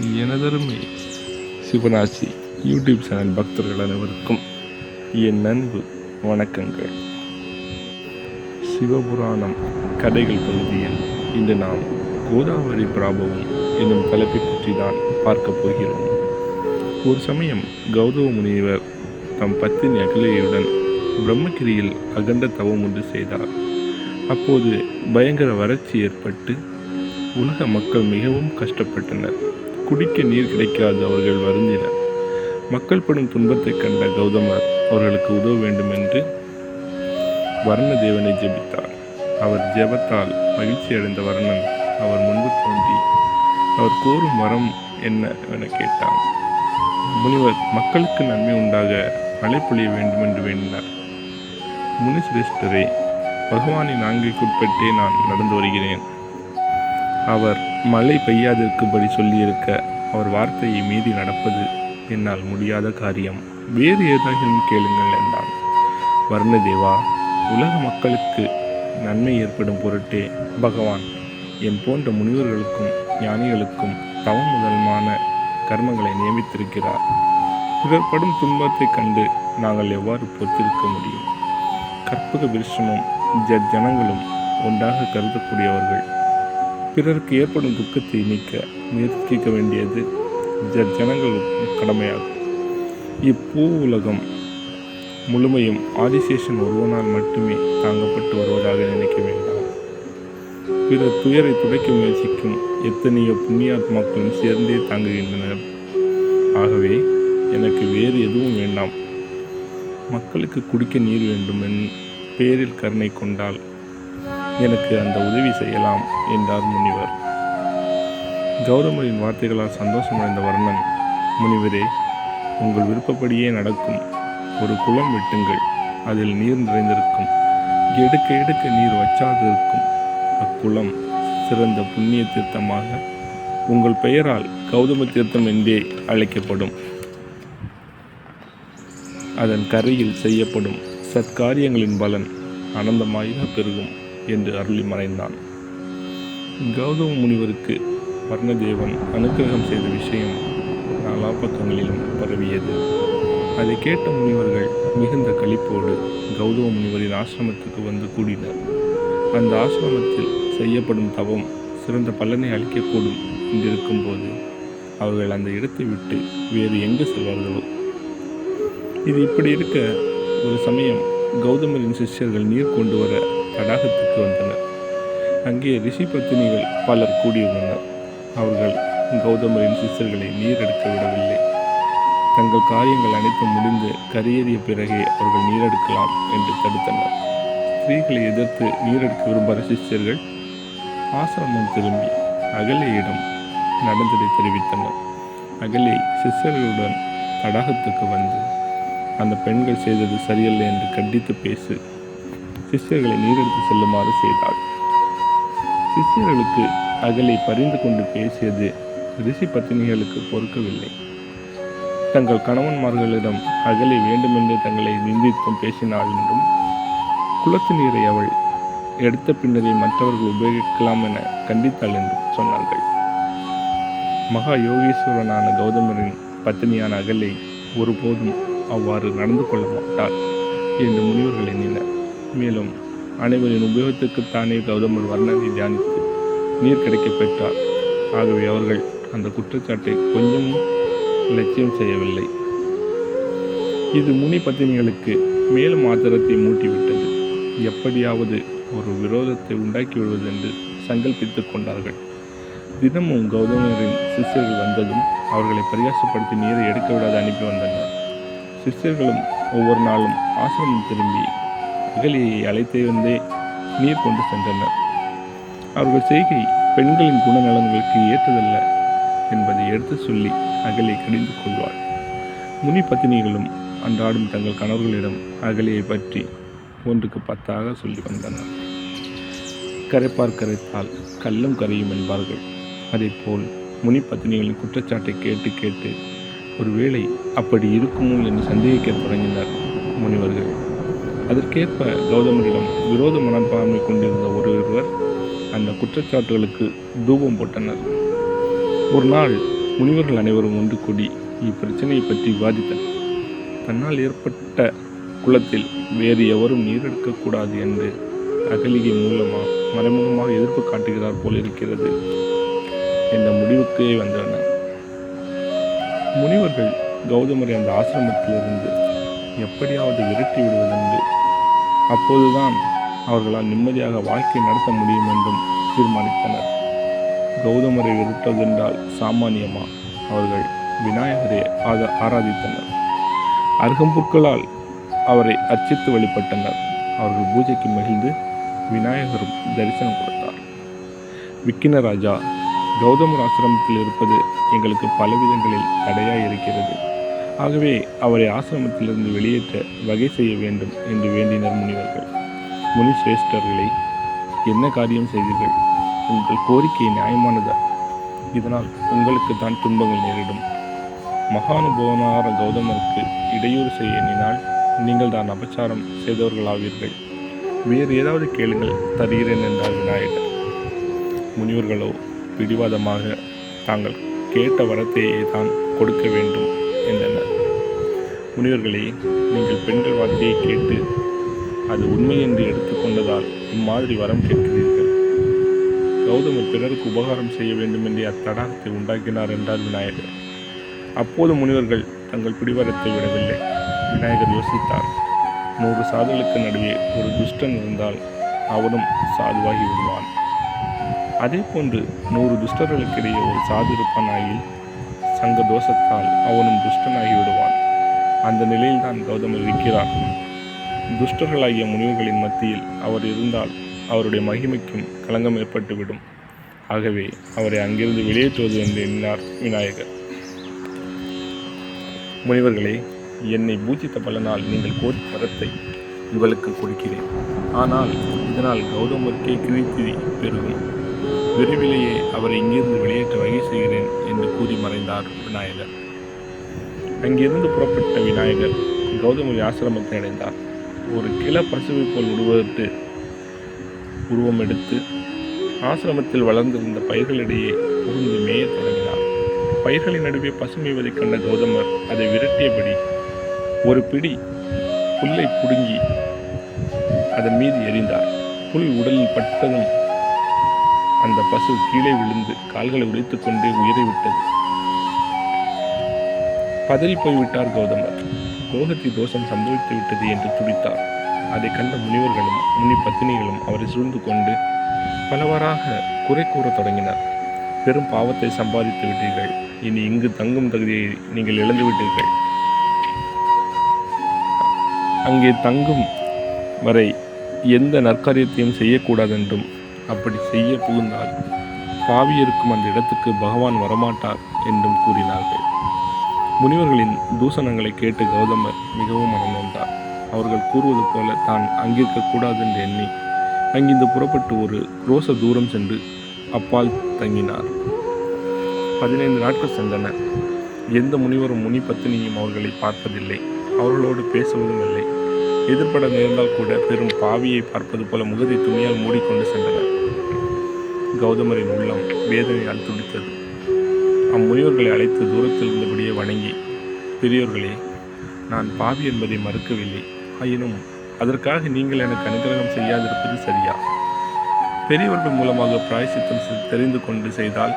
எனதருமை சிவராசி YouTube channel பக்தர்கள் அனைவருக்கும் என் அன்பு வணக்கங்கள். சிவபுராணம் கதைகள் பகுதியில் இன்று நாம் கோதாவரி பிராபவம் என்னும் தலைப்பை பற்றி தான் பார்க்க போகிறோம். ஒரு சமயம் கௌதம முனிவர் தம் பத்தினி அகிலையுடன் பிரம்மகிரியில் அகண்ட தவம் ஒன்று செய்தார். அப்போது பயங்கர வறட்சி ஏற்பட்டு உலக மக்கள் மிகவும் கஷ்டப்பட்டனர். குடிக்க நீர் கிடைக்காது அவர்கள் வருந்தினர். மக்கள் படும் துன்பத்தைக் கண்ட கௌதமர் அவர்களுக்கு உதவ வேண்டும் என்று வர்ணதேவனை ஜெபித்தார். அவர் ஜெபத்தால் மகிழ்ச்சி அடைந்த வர்ணன் அவர் முன்பு தோன்றி அவர் கோரும் வரம் என்ன? என கேட்டார் முனிவர் மக்களுக்கு நன்மை உண்டாக மழை பொழிய வேண்டும் என்று வேண்டினார். முனிசிரேஷ்டரே பகவானின் ஆங்கிற்குட்பட்டே நான் நடந்து வருகிறேன். அவர் மழை பெய்யாதிருக்கும்படி சொல்லியிருக்க அவர் வார்த்தையை மீறி நடப்பது என்னால் முடியாத காரியம். வேறு ஏதாகிலும் கேளுங்கள் என்றான். வர்ணதேவா உலக மக்களுக்கு நன்மை ஏற்படும் பொருட்டே பகவான் என் போன்ற முனிவர்களுக்கும் ஞானிகளுக்கும் தவம் முதல்மான கர்மங்களை நியமித்திருக்கிறார். இவர் படும் துன்பத்தைக் கண்டு நாங்கள் எவ்வாறு பொறுத்திருக்க முடியும்? கற்பக விருஷமும் ஜனங்களும் ஒன்றாக கருதக்கூடியவர்கள் பிறருக்கு ஏற்படும் துக்கத்தை நீக்க முயற்சிக்க வேண்டியது ஜனங்கள் கடமையாகும். இப்பூ உலகம் முழுமையும் ஆதிசேஷன் ஒருவனால் மட்டுமே தாங்கப்பட்டு வருவதாக நினைக்க வேண்டாம். பிறர் துயரை துடைக்க முயற்சிக்கும் எத்தனையோ புண்ணியாத்மாக்களும் சேர்ந்தே தாங்குகின்றனர். ஆகவே எனக்கு வேறு எதுவும் வேண்டாம். மக்களுக்கு குடிக்க நீர் வேண்டும் என் பேரில் கருணை கொண்டால் எனக்கு அந்த உதவி செய்யலாம் என்றார் முனிவர். கௌதமரின் வார்த்தைகளால் சந்தோஷமடைந்த வர்ணன் முனிவரே உங்கள் விருப்பப்படியே நடக்கும். ஒரு குளம் வெட்டுங்கள் அதில் நீர் நிறைந்திருக்கும். எடுக்க எடுக்க நீர் வச்சாது இருக்கும் அக்குளம் சிறந்த புண்ணிய தீர்த்தமாக உங்கள் பெயரால் கௌதம தீர்த்தம் என்றே அழைக்கப்படும். அதன் கரையில் செய்யப்படும் சத்காரியங்களின் பலன் ஆனந்தமாக பெருகும். என்று அருளி மறைந்தான். கௌதம முனிவருக்கு வர்ணதேவன் அனுக்கிரகம் செய்த விஷயம் நாலா பக்கங்களிலும் பரவியது. அதை கேட்ட முனிவர்கள் மிகுந்த களிப்போடு கௌதம முனிவரின் ஆசிரமத்துக்கு வந்து கூடினர். அந்த ஆசிரமத்தில் செய்யப்படும் தவம் சிறந்த பலனை அளிக்கக்கூடும் என்றிருக்கும் போது அவர்கள் அந்த இடத்தை விட்டு வேறு எங்கு செல்வார்களோ? இது இப்படி இருக்க ஒரு சமயம் கௌதமரின் சிஷ்யர்கள் நீர் கொண்டு வர தடாகத்துக்கு வந்தனர். அங்கே ரிஷி பத்தினிகள் பலர் கூடியிருந்தனர் அவர்கள் கௌதமரின் சிஸ்டர்களை நீர் எடுக்க விடவில்லை. தங்கள் காரியங்கள் அனைத்தும் முடிந்து கரையேறிய பிறகே அவர்கள் நீரெடுக்கலாம் என்று தடுத்தனர். ஸ்திரீகளை எதிர்த்து நீரெடுக்க விரும்பாத சிஷ்யர்கள் ஆசிரமம் திரும்பி அகலையிடம் நடந்ததை தெரிவித்தனர். அகலை சிஸ்டர்களுடன் தடாகத்துக்கு வந்து அந்த பெண்கள் செய்தது சரியல்ல என்று கண்டித்து பேசு சிஷ்யர்களை நீரெடுத்து செல்லுமாறு செய்தாள். சிஷ்யர்களுக்கு அகலை பறிந்து கொண்டு பேசியது ரிஷி பத்தினிகளுக்கு பொறுக்கவில்லை. தங்கள் கணவன்மார்களிடம் அகலை வேண்டுமென்று தங்களை நிந்தித்தும் பேசினாள் என்றும் குளத்து நீரை அவள் எடுத்த பின்னரே மற்றவர்கள் உபயோகிக்கலாம் என கண்டித்தாள் என்றும் சொன்னார்கள். மகா யோகீஸ்வரனான கௌதமரின் பத்தினியான அகலை ஒருபோதும் அவ்வாறு நடந்து கொள்ள மாட்டார் என்று முனிவர்கள் எண்ணினர். மேலும் அனைவரின் உபயோகத்துக்குத்தானே கௌதமர் வர்ணனை தியானித்து நீர் கிடைக்கப் பெற்றார். ஆகவே அவர்கள் அந்த குற்றச்சாட்டை கொஞ்சம் லட்சியம் செய்யவில்லை. இது முனி பத்தினிகளுக்கு மேலும் ஆத்திரத்தை மூட்டிவிட்டது. எப்படியாவது ஒரு விரோதத்தை உண்டாக்கி விடுவது என்று சங்கல்பித்துக் கொண்டார்கள். தினமும் கௌதமரின் சிஷ்யர்கள் வந்ததும் அவர்களை பரிகாசப்படுத்தி நீரை எடுக்க விடாது அனுப்பி வந்தனர். சிஷ்யர்களும் ஒவ்வொரு நாளும் ஆசிரமம் திரும்பி அகலியை அழைத்து வந்தே நீர் கொண்டு சென்றனர். அவர்கள் செய்கை பெண்களின் குணநலன்களுக்கு ஏற்றதல்ல என்பதை எடுத்து சொல்லி அகலியை கடிந்து கொள்வாள். முனி பத்தினிகளும் அன்றாடும் தங்கள் கணவர்களிடம் அகலியை பற்றி ஒன்றுக்கு பத்தாக சொல்லி வந்தனர். கரைப்பார் கரைத்தால் கல்லும் கரையும் என்பார்கள். அதேபோல் முனி பத்தினிகளின் குற்றச்சாட்டை கேட்டு கேட்டு ஒருவேளை அப்படி இருக்குமோ என்று சந்தேகிக்க தொடங்கினர் முனிவர்கள். அதற்கேற்ப கௌதமரிடம் விரோத மனப்பான்மை கொண்டிருந்த ஒருவர் அந்த குற்றச்சாட்டுகளுக்கு தூபம் போட்டனர். ஒரு நாள் முனிவர்கள் அனைவரும் ஒன்று கூடி இப்பிரச்சனையை பற்றி விவாதித்தனர். தன்னால் ஏற்பட்ட குளத்தில் வேறு எவரும் நீரெடுக்கக்கூடாது என்று அகலிகை மூலமாக மறைமுகமாக எதிர்ப்பு காட்டுகிறார் போல் இருக்கிறது என்ற முடிவுக்கே வந்தனர். முனிவர்கள் கௌதமரை அந்த ஆசிரமத்திலிருந்து எப்படியாவது விரட்டி விடுவதென்று அப்போதுதான் அவர்களால் நிம்மதியாக வாழ்க்கை நடத்த முடியும் என்றும் தீர்மானித்தனர். கௌதமரை விருட்டதென்றால் சாமானியமா? அவர்கள் விநாயகரை ஆத ஆராதித்தனர். அருகம்புற்களால் அவரை அர்ச்சித்து வழிபட்டனர். அவர்கள் பூஜைக்கு மகிழ்ந்து விநாயகரும் தரிசனம் கொடுத்தார். விக்கினராஜா கௌதமர் ஆசிரமத்தில் இருப்பது எங்களுக்கு பல விதங்களில் தடையாக இருக்கிறது. ஆகவே அவரை ஆசிரமத்திலிருந்து வெளியேற்ற வகை செய்ய வேண்டும் என்று வேண்டினர் முனிவர்கள். முனி சிரேஷ்டர்களை என்ன காரியம் செய்தீர்கள்? உங்கள் கோரிக்கை நியாயமானதா? இதனால் உங்களுக்கு தான் துன்பங்கள் நேரிடும். மகானுபவனார கௌதமருக்கு இடையூறு செய்ய எண்ணினால் நீங்கள் தான் அபச்சாரம் செய்தவர்களாவீர்கள். வேறு ஏதாவது கேளுங்கள் தருகிறேன் என்றார் விநாயகர். முனிவர்களோ பிடிவாதமாக தாங்கள் கேட்ட வரத்தையே தான் கொடுக்க வேண்டும் என்றனர். முனிவர்களே நீங்கள் பெண்கள் வார்த்தையை கேட்டு அது உண்மை என்று எடுத்துக்கொண்டதால் இம்மாதிரி வரம் கேட்கிறீர்கள். கௌதமர் பிறருக்கு உபகாரம் செய்ய வேண்டும் என்று அத்தடாகத்தை உண்டாக்கினார் என்றார் விநாயகர். அப்போது முனிவர்கள் தங்கள் பிடிவாரத்தை விடவில்லை. விநாயகர் யோசித்தார் நூறு சாதுகளுக்கு நடுவே ஒரு துஷ்டன் இருந்தால் அவனும் சாதுவாகி விடுவான். அதே போன்று நூறு துஷ்டர்களுக்கிடையே ஒரு சாது இருப்பானாயில் சங்க தோஷத்தால் அவனும் துஷ்டனாகி விடுவான். அந்த நிலையில்தான் கௌதமர் இருக்கிறார். துஷ்டர்களாகிய முனிவர்களின் மத்தியில் அவர் இருந்தால் அவருடைய மகிமைக்கும் களங்கம் ஏற்பட்டுவிடும். ஆகவே அவரை அங்கிருந்து வெளியேற்றுவது என்று எண்ணினார் விநாயகர். முனிவர்களே என்னை பூஜித்த பலனால் நீங்கள் கோரி வரத்தை உங்களுக்கு கொடுக்கிறேன். ஆனால் இதனால் கௌதமருக்கே கிழித்திரி பெறுவேன் விரைவிலேயே அவரை இங்கிருந்து வெளியேற்ற வகை செய்கிறேன் என்று கூறி மறைந்தார் விநாயகர். அங்கிருந்து புறப்பட்ட விநாயகர் கௌதமரி ஆசிரமத்தை அடைந்தார். ஒரு கிள பசுவை போல் உருவத்து உருவம் எடுத்து ஆசிரமத்தில் வளர்ந்திருந்த பயிர்களிடையே புகுந்து மேயத் தொடங்கினார். பயிர்களின் நடுவே பசுமைவதைக் கண்ட கௌதமர் அதை விரட்டியபடி ஒரு பிடி புல்லை புடுங்கி அதன் மீது எறிந்தார். புல் உடலில் பட்டதும் அந்த பசு கீழே விழுந்து கால்களை உடைத்துக் கொண்டே உயிரை விட்டது பதறி போய்விட்டார் கௌதமர். கோகத்தி தோஷம் சம்பவித்து விட்டது என்று துடித்தார். அதை கண்ட முனிவர்களும் முனி பத்தினிகளும் அவரை சூழ்ந்து கொண்டு பலவாறாக குறை கூறத் தொடங்கினார். பெரும் பாவத்தை சம்பாதித்து விட்டீர்கள். இனி இங்கு தங்கும் தகுதியை நீங்கள் இழந்து விட்டீர்கள். அங்கே தங்கும் வரை எந்த நற்காரியத்தையும் செய்யக்கூடாதென்றும் அப்படி செய்ய புகுந்தால் பாவி இருக்கும் அந்த இடத்துக்கு பகவான் வரமாட்டார் என்றும் கூறினார்கள். முனிவர்களின் தூசணங்களை கேட்டு கௌதமர் மிகவும் மனநொந்தார் அவர்கள் கூறுவது போல தான் அங்கிருக்கக்கூடாது என்று எண்ணி அங்கிருந்து புறப்பட்டு ஒரு ரோச தூரம் சென்று அப்பால் தங்கினார். பதினைந்து நாட்கள் சென்றன. எந்த முனிவரும் முனி பத்தினியும் அவர்களை பார்ப்பதில்லை அவர்களோடு பேசுவதும் இல்லை. எதிர்பட நேர்ந்தால் கூட பெரும் பாவியை பார்ப்பது போல முகத்தை துணியால் மூடிக்கொண்டு சென்றனர். கௌதமரின் உள்ளம் வேதனையால் துடித்தது. அம்முனிவர்களை அழைத்து தூரத்தில் இருந்தபடியே வணங்கி பெரியோர்களே நான் பாவி என்பதை மறுக்கவில்லை. ஆயினும் அதற்காக நீங்கள் எனக்கு அனுகிரகம் செய்யாதிருப்பது சரியா? பெரியவர்கள் மூலமாக பிராயசித்தம் செ- தெரிந்து கொண்டு செய்தால்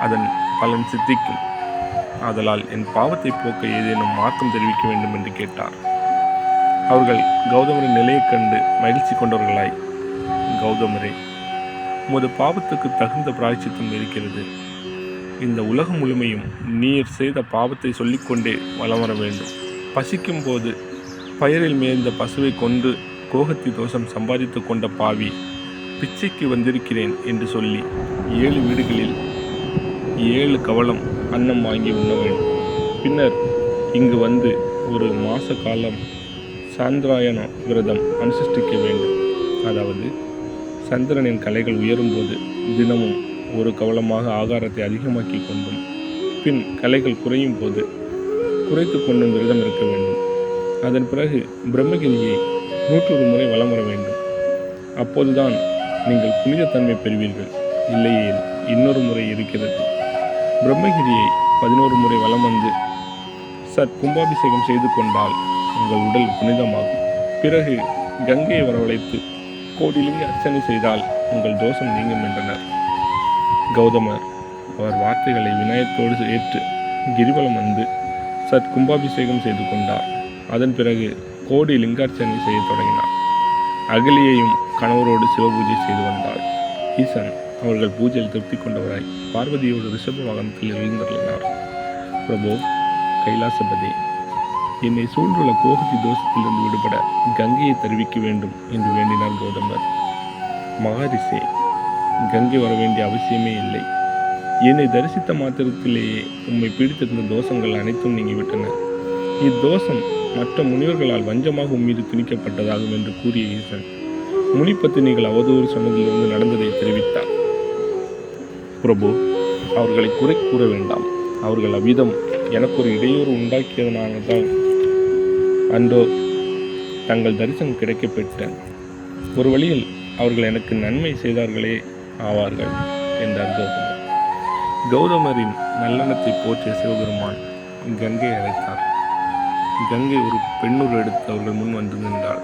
அதன் பலன் சித்திக்கும். ஆதலால் என் பாவத்தை போக்க ஏதேனும் மாற்றம் தெரிவிக்க வேண்டும் என்று கேட்டார். அவர்கள் கௌதமரின் நிலையைக் கண்டு மகிழ்ச்சி கொண்டவர்களாய் கௌதமரே உமது பாவத்துக்கு தகுந்த பிராயச்சித்தம் இருக்கிறது. இந்த உலகம் முழுமையும் நீர் செய்த பாவத்தை சொல்லிக்கொண்டே வலம் வர வேண்டும். பசிக்கும் போது பயிரில் மேய்ந்த பசுவை கொண்டு கோகத்தி தோஷம் சம்பாதித்து கொண்ட பாவி பிச்சைக்கு வந்திருக்கிறேன் என்று சொல்லி ஏழு வீடுகளில் ஏழு கவளம் அன்னம் வாங்கி உண்ண வேண்டும். பின்னர் இங்கு வந்து ஒரு மாத காலம் சாந்திராயண விரதம் அனுசிஷ்டிக்க வேண்டும். அதாவது சந்திரனின் கலைகள் உயரும்போது தினமும் ஒரு கவலமாக ஆகாரத்தை அதிகமாக்கி கொண்டும் பின் கலைகள் குறையும் போது குறைத்து கொண்டும் விரதம் இருக்க வேண்டும். அதன் பிறகு பிரம்மகிரியை நூற்றொரு முறை வலம் வர வேண்டும். அப்போதுதான் நீங்கள் புனிதத்தன்மை பெறுவீர்கள். இல்லையே இன்னொரு முறை இருக்கிறது. பிரம்மகிரியை பதினோரு முறை வலம் வந்து சற் கும்பாபிஷேகம் செய்து கொண்டால் உங்கள் உடல் புனிதமாகும். பிறகு கங்கையை வரவழைத்து கோடிலிங்க அர்ச்சனை செய்தால் உங்கள் தோஷம் நீங்கும் என்றனர். கௌதமர் அவர் வார்த்தைகளை வினயத்தோடு ஏற்று கிரிவலம் வந்து சத் கும்பாபிஷேகம் செய்து கொண்டார். அதன் பிறகு கோடி லிங்கார்ச்சனை செய்யத் தொடங்கினார். அகலியையும் கணவரோடு சிவபூஜை செய்து வந்தாள் ஈசன் அவர்கள் பூஜையில் திருப்தி கொண்டவராய் பார்வதியோடு ரிஷப வாகனத்தில் எழுந்தருளினார். பிரபு கைலாசபதி என்னை சூழ்ந்துள்ள கோகதி தோஷத்திலிருந்து விடுபட கங்கையை தருவிக்க வேண்டும் என்று வேண்டினார் கௌதமர். மகாரிஷே கங்கை வர வேண்டிய அவசியமே இல்லை. என்னை தரிசித்த மாத்திரத்திலேயே உம்மை பிடித்திருந்த தோஷங்கள் அனைத்தும் நீங்கிவிட்டன. இத்தோஷம் மற்ற முனிவர்களால் வஞ்சமாக உம்மீது திணிக்கப்பட்டதாகும் என்று கூறிய ஈசன் முனிப்பத்தினிகள் அவதூறு சொன்னதிலிருந்து நடந்ததை தெரிவித்தார். பிரபு அவர்களை குறை கூற வேண்டாம். அவர்கள் அவ்விதம் எனக்கு ஒரு இடையூறு உண்டாக்கியதனால்தான் அன்றோ தங்கள் தரிசனம் கிடைக்கப்பெற்றேன் ஒரு வழியில் அவர்கள் எனக்கு நன்மை செய்தார்களே ஆவார்கள் என்றார் கௌதமர். கௌதமரின் நல்லெண்ணத்தை போற்றிய சிவபெருமான் கங்கை அழைத்தார். கங்கை ஒரு பெண்ணுரு எடுத்து அவர்கள் முன் வந்து நின்றாள்.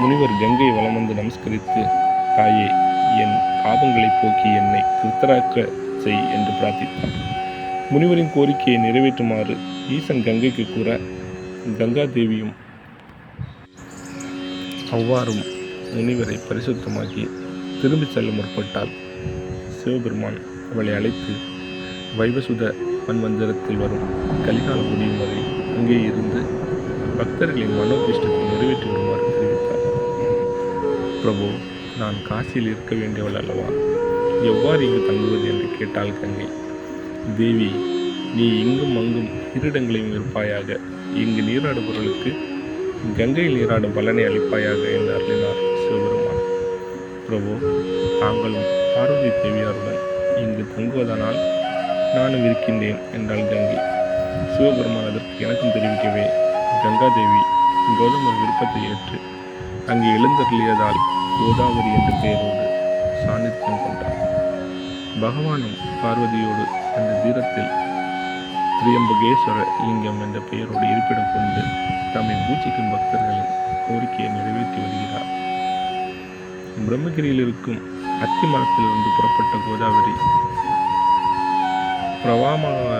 முனிவர் கங்கை வலம் வந்து நமஸ்கரித்து தாயே என் பாவங்களை போக்கி என்னை திருத்தராக்க செய் என்று பிரார்த்தித்தார். முனிவரின் கோரிக்கையை நிறைவேற்றுமாறு ஈசன் கங்கைக்கு கூற கங்கா தேவியும் அவ்வாறும் முனிவரை பரிசுத்தமாக்கி திரும்பிச் செல்ல முற்பட்டாள் சிவபெருமான் அவளை அழைத்து வைவசுத மன்வந்திரத்தில் வரும் கலிகாலம் முடியும் வரை அங்கே இருந்து பக்தர்களின் மனோபிஷ்டத்தை நிறைவேற்றி வருமாறு தெரிவித்தார். பிரபு நான் காசியில் இருக்க வேண்டியவள் அல்லவா? எவ்வாறு இங்கு தங்குவது? என்று கேட்டாள் கங்கை தேவி நீ இங்கும் அங்கும் இருடங்களையும் இருப்பாயாக இங்கு நீராடுபவர்களுக்கு கங்கையில் நீராடும் பலனை அளிப்பாயாக என்று அருளினார் சிவபெருமான் பிரபு தாங்களும் பார்வதி தேவியாருடன் இங்கு தங்குவதனால் நானும் இருக்கின்றேன் என்றாள் கங்கை. சிவபெருமான் அதற்கு எனக்கும் தெரிவிக்கவே கங்காதேவி கௌதமர் விருப்பத்தை ஏற்று அங்கு எழுந்தருளியதால் கோதாவரி என்ற பெயரோடு சாநித்தியம் கொண்டார் பகவானும் பார்வதியோடு அந்த தீரத்தில் திரியம்பகேஸ்வர லிங்கம் என்ற பெயரோடு இருப்பிடம் கொண்டு தம்மை பூஜிக்கும் பக்தர்களின் கோரிக்கையை நிறைவேற்றி வருகிறார். பிரம்மகிரியில் இருக்கும் அத்தி மரத்திலிருந்து புறப்பட்ட கோதாவரி. பிரவாமாக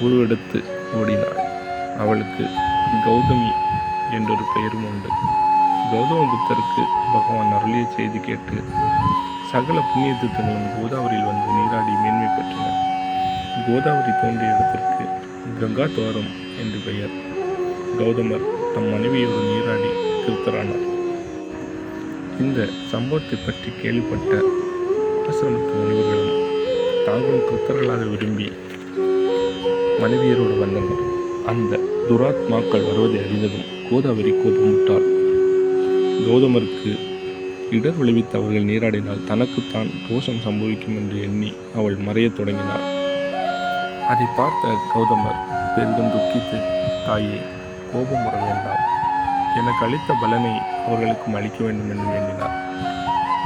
உருவெடுத்து ஓடினாள். அவளுக்கு கௌதமி என்றொரு பெயரும் உண்டு. கௌதம புத்தருக்கு பகவான் அருளிய செய்தி கேட்டு சகல புண்ணிய தீர்த்தங்களும் கோதாவரியில் வந்து நீராடி மேன்மை பெற்றன. கோதாவரி தோன்றிய இடத்திற்கு கங்கா துவாரம் என்று பெயர். கௌதமர் தம் மனைவியோடு நீராடி திருத்தரானார். இந்த சம்பவத்தை பற்றி கேள்விப்பட்ட ஆசிரமத்து முனிவர்களும் தாங்களும் கிருத்தர்களாக விரும்பி மனைவியரோடு வந்தனர். அந்த துராத்மாக்கள் வருவதை அறிந்ததும் கோதாவரி கோபமுட்டார் கௌதமருக்கு இடர் விளைவித்து அவர்கள் நீராடினால் தனக்குத்தான் தோஷம் சம்பவிக்கும் என்று எண்ணி அவள் மறையத் தொடங்கினாள். அதை பார்த்த கௌதமர் பெரிதும் துக்கித்து தாயே கோபம் வர வேண்டாம். எனக்கு அளித்த பலனை அவர்களுக்கும் அளிக்க வேண்டும் என்று வேண்டினார்.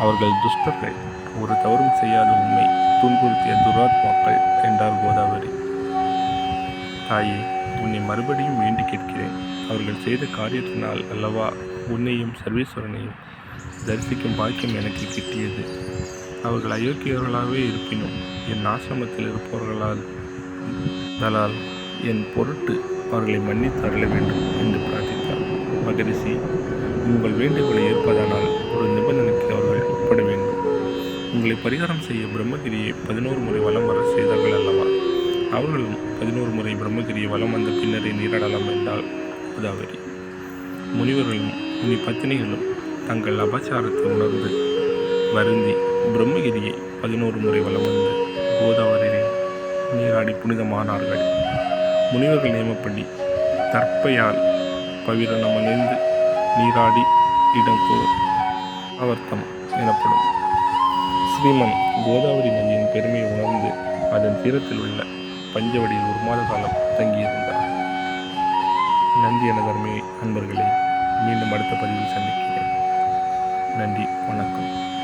அவர்கள் துஷ்டர்கள் ஒரு தவறும் செய்யாத உண்மை துன்புறுத்திய துராத்மாக்கள் என்றார் கோதாவரி. தாயே உன்னை மறுபடியும் வேண்டி கேட்கிறேன். அவர்கள் செய்த காரியத்தினால் அல்லவா உன்னையும் சர்வேஸ்வரனையும் தரிசிக்கும் பாக்கியம் எனக்கு கிட்டியது. அவர்கள் அயோக்கியர்களாகவே இருப்பினும் என் ஆசிரமத்தில் இருப்பவர்களால் தலால் என் பொருட்டு அவர்களை மன்னித்து அருள வேண்டும் என்று மகரிஷி உங்கள் வேண்டுகோளை ஏற்பதானால் ஒரு நிபந்தனைக்கு அவர்கள் உட்பட வேண்டும். உங்களை பரிகாரம் செய்ய பிரம்மகிரியை பதினோரு முறை வலம் வர செய்தார்கள் அல்லவா? அவர்களும் பதினோரு முறை பிரம்மகிரியை வலம் வந்த பின்னரே நீராடலாம் என்றால் கோதாவரி முனிவர்களும் முனி பத்தினிகளும் தங்கள் அபச்சாரத்தை உணர்ந்து வருந்தி பிரம்மகிரியை பதினோரு முறை வலம் வந்து கோதாவரியில் நீராடி புனிதமானார்கள். முனிவர்கள் நியமப்படி தற்பையால் பவிரணம் அணிந்து நீராடி இடம் ஆவர்த்தம் எனப்படும். ஸ்ரீமன் கோதாவரி நதியின் பெருமையை உணர்ந்து அதன் தீரத்தில் உள்ள பஞ்சவடியில் ஒரு மாத காலம் தங்கியிருந்தார். நன்றி என அருமை அன்பர்களை மீண்டும் அடுத்த பதிவில் சந்திக்கிறேன். நன்றி வணக்கம்.